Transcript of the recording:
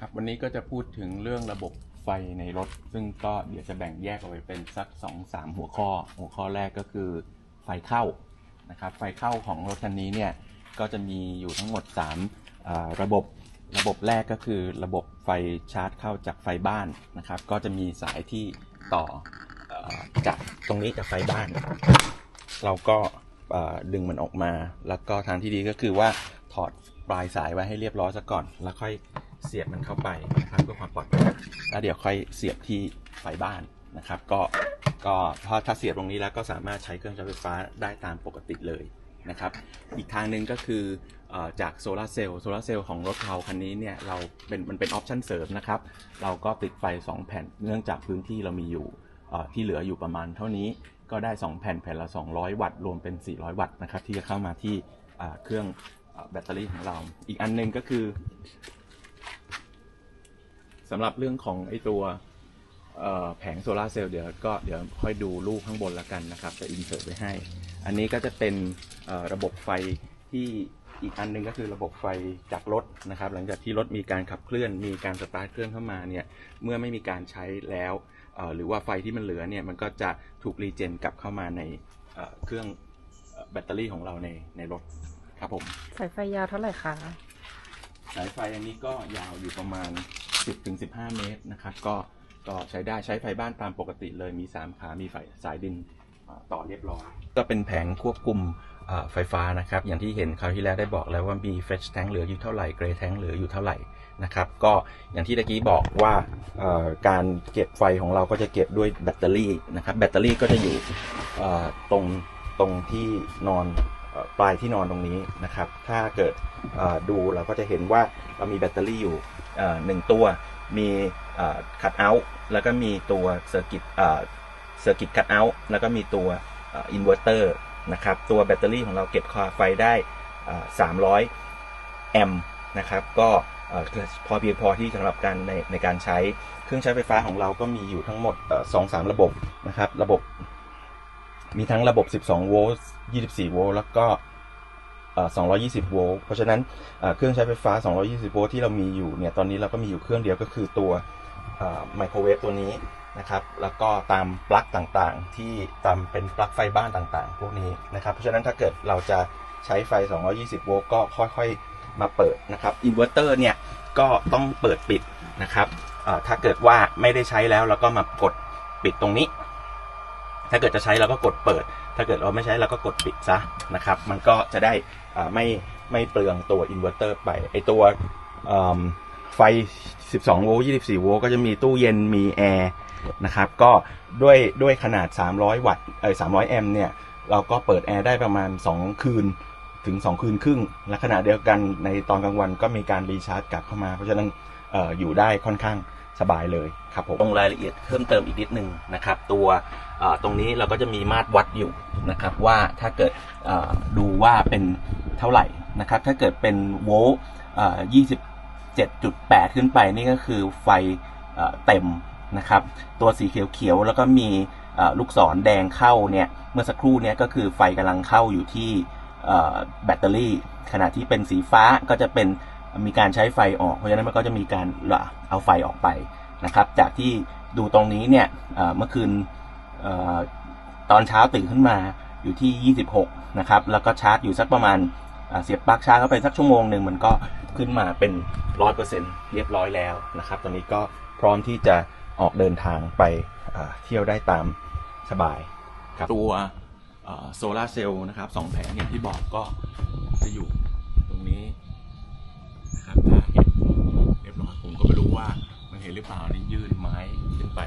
ครับวันนี้ก็จะพูดถึงเรื่องระบบไฟในรถ ซึ่งก็เดี๋ยวจะแบ่งแยกออกไปเป็นสัก2อสามหัวข้อ หัวข้อแรกก็คือไฟเข้านะครับ ไฟเข้าของรถคันนี้เนี่ยก็จะมีอยู่ทั้งหมด3อ่าระบบระบบแรกก็คือระบบไฟชาร์จเข้าจากไฟบ้านนะครับ ก็จะมีสายที่ต่ออจากตรงนี้จากไฟบ้าน เราก็ดึงมันออกมา แล้วก็ทางที่ดีก็คือว่าถอดปลายสายไว้ให้เรียบร้อยซะก่อน แล้วค่อย เสียบมันเข้าไปนะครับเพื่อความปลอดภัยแล้วเดี๋ยวค่อยเสียบที่ไฟบ้านนะครับ ก็ก็พอถ้าเสียบตรงนี้แล้วก็สามารถใช้เครื่องใช้ไฟฟ้าได้ตามปกติเลยนะครับ อีกทางหนึ่งก็คือจากโซลาร์เซลล์โซลาร์เซลล์ของรถเราคันนี้เนี่ยเราเป็นมันเป็นออปชั่นเสริมนะครับ เราก็ติดไฟ 2 แผ่นเนื่องจากพื้นที่เรามีอยู่ที่เหลืออยู่ประมาณเท่านี้ก็ได้ 2 แผ่นแผ่นละ 200 วัตต์รวมเป็น 400 วัตต์นะครับที่จะเข้ามาที่เครื่องแบตเตอรี่ของเรา อีกอันหนึงก็คือ สำหรับเรื่องของไอตัวเอ่อแผงโซลาร์เซลล์เดี๋ยวก็เดี๋ยวค่อยดูรูปข้างบนแล้วกันนะครับ จะอินเสิร์ตไว้ให้ อันนี้ก็จะเป็นเอ่อระบบไฟที่อีกอันหนึงก็คือระบบไฟจากรถนะครับ หลังจากที่รถมีการขับเคลื่อน มีการสตาร์ทเครื่องเข้ามาเนี่ยเมื่อไม่มีการใช้แล้วเอ่อหรือว่าไฟที่มันเหลือเนี่ยมันก็จะถูกรีเจนกลับเข้ามาในเอ่อเครื่องเอ่อแบตเตอรี่ของเราในในรถครับผมสายไฟยาวเท่าไหร่คะสายไฟอันนี้ก็ยาวอยู่ประมาณ 10-15 เมตรนะครับ ก็ก็ใช้ได้ใช้ไฟบ้านตามปกติเลยมี 3 ขา มีไฟสายดินต่อเรียบร้อย ก็เป็นแผงควบคุมไฟฟ้านะครับ อย่างที่เห็นคราวที่แล้วได้บอกแล้วว่ามี Fetch Tank เหลืออยู่เท่าไหร่ Gray Tank เหลืออยู่เท่าไหร่นะครับ ก็อย่างที่ตะกี้บอกว่าการเก็บไฟของเราก็จะเก็บด้วยแบตเตอรี่นะครับ แบตเตอรี่ก็จะอยู่ตรงตรงที่นอน ปลายที่นอนตรงนี้นะครับ ถ้าเกิดดูเราก็จะเห็นว่าเรามีแบตเตอรี่อยู่หนึ่งตัว มีคัตเอาท์แล้วก็มีตัวเซอร์กิตเซอร์กิตคัตเอาท์แล้วก็มีตัวอินเวอร์เตอร์นะครับ ตัวแบตเตอรี่ของเราเก็บคาไฟได้ 300 แอมป์นะครับ ก็พอเพียงพอที่สำหรับการในในการใช้เครื่องใช้ไฟฟ้าของเราก็มีอยู่ทั้งหมดสองสามระบบนะครับ ระบบ มีทั้งระบบ 12 โวลต์ 24 โวลต์ แล้วก็ 220 โวลต์ เพราะฉะนั้นเครื่องใช้ไฟฟ้า 220 โวลต์ที่เรามีอยู่เนี่ย ตอนนี้เราก็มีอยู่เครื่องเดียวก็คือตัวไมโครเวฟตัวนี้นะครับ แล้วก็ตามปลั๊กต่างๆ ที่ตามเป็นปลั๊กไฟบ้านต่างๆ พวกนี้นะครับ เพราะฉะนั้นถ้าเกิดเราจะใช้ไฟ 220 โวลต์ก็ค่อยๆ มาเปิดนะครับ อินเวอร์เตอร์เนี่ยก็ต้องเปิดปิดนะครับถ้าเกิดว่าไม่ได้ใช้แล้วเราก็มากดปิดตรงนี้ ถ้าเกิดจะใช้เราก็กดเปิด ถ้าเกิดเราไม่ใช้เราก็กดปิดซะนะครับ มันก็จะได้ไม่ไม่เปลืองตัวอินเวอร์เตอร์ไป ไอตัวไฟ 12 โวลต์ 24 โวลต์ ก็จะมีตู้เย็น มีแอร์นะครับ ก็ด้วยด้วยขนาด 300 วัตต์เออ300 แอมป์เนี่ย เราก็เปิดแอร์ได้ประมาณ 2 คืนถึง 2 คืนครึ่ง และขณะเดียวกันในตอนกลางวันก็มีการรีชาร์จกลับเข้ามา เพราะฉะนั้นอออยู่ได้ค่อนข้าง สบายเลยครับผมลงรายละเอียดเพิ่มเติมอีกนิดนึงนะครับ ตัวตรงนี้เราก็จะมีมาตรวัดอยู่นะครับว่าถ้าเกิดดูว่าเป็นเท่าไหร่นะครับ ถ้าเกิดเป็นโวลต์เอ่อ27.8 ขึ้นไปนี่ก็คือไฟเต็มนะครับ ตัวสีเขียวๆแล้วก็มีลูกศรแดงเข้าเนี่ยเมื่อสักครู่เนี้ยก็คือไฟกำลังเข้าอยู่ที่แบตเตอรี่ ขณะที่เป็นสีฟ้าก็จะเป็น มีการใช้ไฟออกเพราะฉะนั้นมันก็จะมีการเอาไฟออกไปนะครับ จากที่ดูตรงนี้เนี่ยเมื่อคืนออตอนเช้าตื่นขึ้นมาอยู่ที่ 26 นะครับ แล้วก็ชาร์จอยู่สักประมาณเสียบปลั๊กชาร์จเข้าไปสักชั่วโมงหนึ่งมันก็ขึ้นมาเป็น 100%เรียบร้อยแล้วนะครับ ตอนนี้ก็พร้อมที่จะออกเดินทางไปเที่ยวได้ตามสบายครับตัวโซลาร์เซลล์นะครับสองแผงอย่างที่บอกก็จะอยู่ ว่ามันเห็นหรือเปล่านี่ยื่นไม้ขึ้นไป